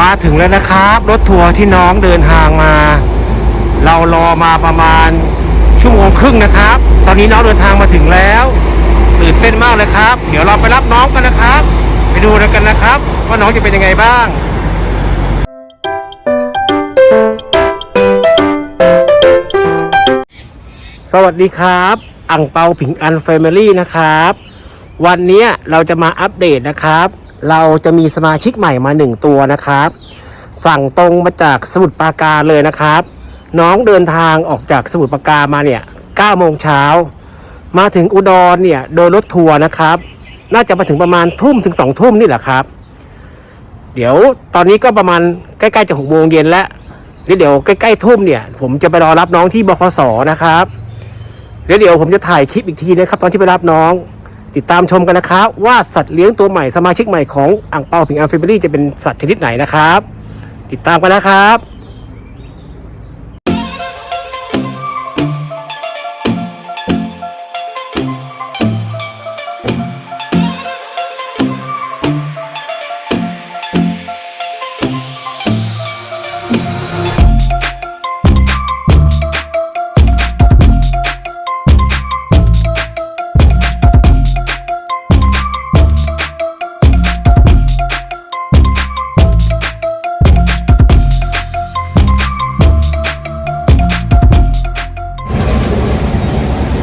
มาถึงแล้วนะครับ รถทัวร์ที่น้องเดินทางมา เรารอมาประมาณชั่วโมงครึ่งนะครับ ตอนนี้น้องเดินทางมาถึงแล้วตื่นเต้นมากเลยครับ เดี๋ยวเราไปรับน้องกันนะครับ ไปดูกันนะครับ ว่าน้องจะเป็นยังไงบ้างสวัสดีครับอังเปาผิงอันแฟมิลี่นะครับ วันนี้เราจะมาอัปเดตนะครับ เราจะมีสมาชิกใหม่มาหนึ่งตัวนะครับ สั่งตรงมาจากสมุทรปราการเลยนะครับ น้องเดินทางออกจากสมุทรปราการมาเนี่ย9โมงเช้า มาถึงอุดรเนี่ยโดยรถทัวร์นะครับ น่าจะมาถึงประมาณทุ่มถึงสองทุ่มนี่แหละครับ เดี๋ยวตอนนี้ก็ประมาณใกล้ๆจะหกโมงเย็นแล้วเดี๋ยวใกล้ๆทุ่มเนี่ย ผมจะไปรอรับน้องที่บคสนะครับเดี๋ยวเดี๋ยวผมจะถ่ายคลิปอีกทีนะครับ ตอนที่ไปรับน้อง ติดตามชมกันนะครับ ว่าสัตว์เลี้ยงตัวใหม่สมาชิกใหม่ของอ่างเปาผิงอัลเฟเบอรี่จะเป็นสัตว์ชนิดไหนนะครับ ติดตามกันนะครับ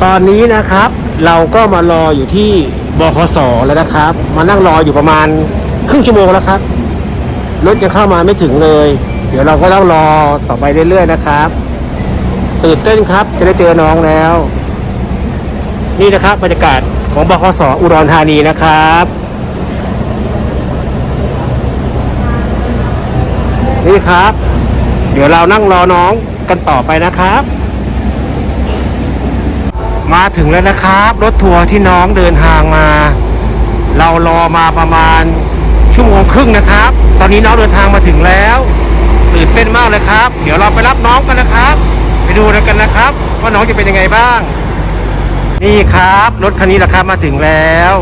ตอนนี้นะครับ เราก็มารออยู่ที่บคสแล้วนะครับ มานั่งรออยู่ประมาณครึ่งชั่วโมงแล้วครับรถยังเข้ามาไม่ถึงเลย เดี๋ยวเราก็ต้องรอต่อไปเรื่อยๆนะครับ ตื่นเต้นครับจะได้เจอน้องแล้ว นี่นะครับบรรยากาศของบคสอุดรธานีนะครับ นี่ครับ เดี๋ยวเรานั่งรอน้องกันต่อไปนะครับ มาถึงแล้วนะครับ รถทัวร์ที่น้องเดินทางมา เรารอมาประมาณชั่วโมงครึ่งนะครับ ตอนนี้น้องเดินทางมาถึงแล้วตื่นเต้นมากเลยครับ เดี๋ยวเราไปรับน้องกันนะครับ ไปดูกันนะครับ ว่าน้องจะเป็นยังไงบ้าง นี่ครับรถคันนี้แหละครับมาถึงแล้ว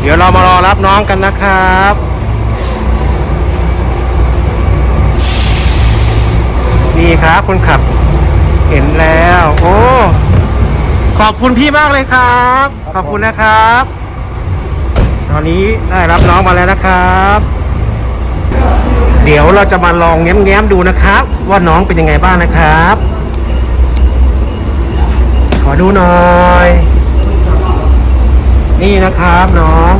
เดี๋ยวเรามารอรับน้องกันนะครับนี่ครับคนขับ เห็นแล้ว โอ้ ขอบคุณพี่มากเลยครับ ขอบคุณนะครับ ตอนนี้ได้รับน้องมาแล้วนะครับ เดี๋ยวเราจะมาลองแง้มๆดูนะครับ ว่าน้องเป็นยังไงบ้างนะครับ ขอดูหน่อย นี่นะครับน้อง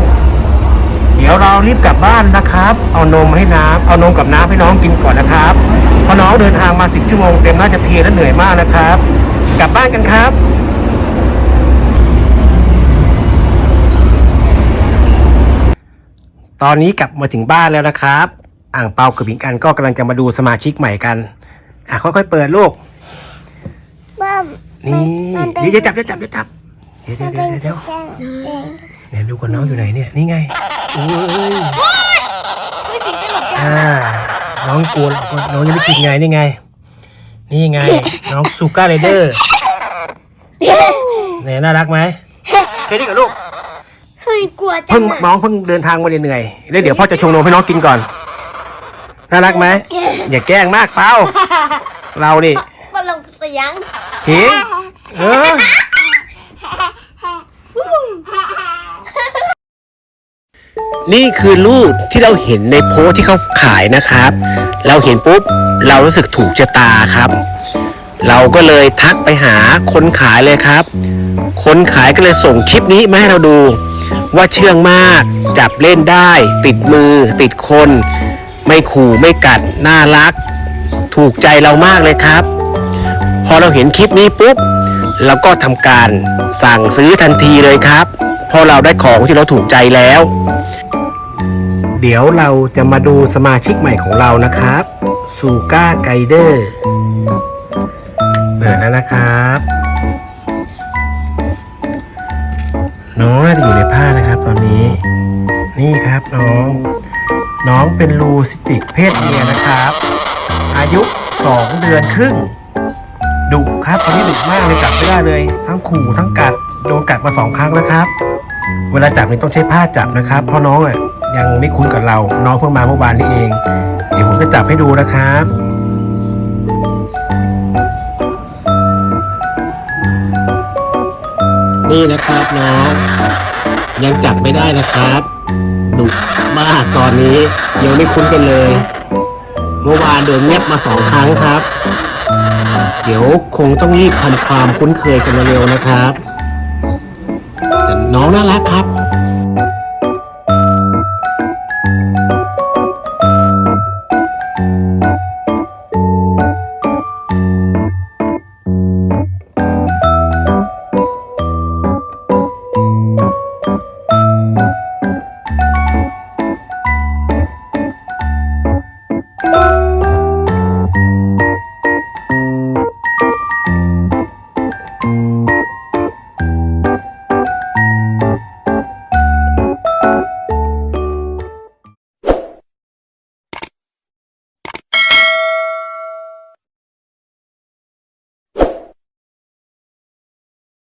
เดี๋ยวเรารีบกลับบ้านนะครับ เอานมให้น้ำเอานมกับน้ำให้น้องกินก่อนนะครับเพราะน้องเดินทางมาสิบชั่วโมงเต็มน่าจะเพลียและเหนื่อยมากนะครับ กลับบ้านกันครับ ตอนนี้กลับมาถึงบ้านแล้วนะครับ อ่างเปากับผิงกันก็กำลังจะมาดูสมาชิกใหม่กัน อะค่อยๆเปิดลูก ว่านี่ มันเป็นเดี๋ยวอย่าจับอย่าจับอย่าจับเดี๋ยวมัเดี๋ยนวเป็เดี๋นยวเดี๋ยวแจ้งเองเนี่ยดูก่อนน้องอยู่ไหนเนี่ย นี่ไงโอ้ยอ่า น้องกลัวน้องยังไม่ชินไงนี่ไง นี่ไง น้องซูก้าเรเดอร์เนี่ยน่ารักไหมเคยได้กับลูกเฮ้ ยกลัวจัเพิ่งงอะน้องเพิ่งเดินทางมาเหนื่อยๆแล้วเดี๋ยวพ่อจะชงนมให้น้องกินก่อน น่ารักไหมอย่าแกล้งมากเปล่าเรานี่ตลกเสียงเห็นเออ นี่คือรูปที่เราเห็นในโพสต์ที่เขาขายนะครับ เราเห็นปุ๊บ เรารู้สึกถูกชะตาครับ เราก็เลยทักไปหาคนขายเลยครับ คนขายก็เลยส่งคลิปนี้มาให้เราดู ว่าเชื่องมาก จับเล่นได้ ติดมือ ติดคน ไม่ขู่ไม่กัด น่ารัก ถูกใจเรามากเลยครับ พอเราเห็นคลิปนี้ปุ๊บเราก็ทำการสั่งซื้อทันทีเลยครับพราะเราได้ของที่เราถูกใจแล้ว เดี๋ยวเราจะมาดูสมาชิกใหม่ของเรานะครับซูก้าไกเดอร์เปิดแล้วนะครับ น้องน่าจะอยู่ในผ้านะครับ ตอนนี้ นี่ครับน้อง น้องเป็นลูซิติกเพศเมียนะครับ อายุ 2 เดือนครึ่งดุครับตัวนี้ดุมากเลยจับไม่ได้เลย ทั้งขู่ทั้งกัดโดนกัดมาสองครั้งแล้วครับ เวลาจับนี่ต้องใช้ผ้าจับนะครับ เพราะน้องอะยังไม่คุ้นกับเรา น้องเพิ่งมาเมื่อวานนี้เอง เดี๋ยวผมจะจับให้ดูนะครับ นี่นะครับน้องยังจับไม่ได้นะครับดุมากตอนนี้ยังไม่คุ้นกันเลย เมื่อวานเดินเงียบมาสองครั้งครับ เดี๋ยวคงต้องรีบทำความคุ้นเคยกันเร็วนะครับแต่น้องน่ารักครับ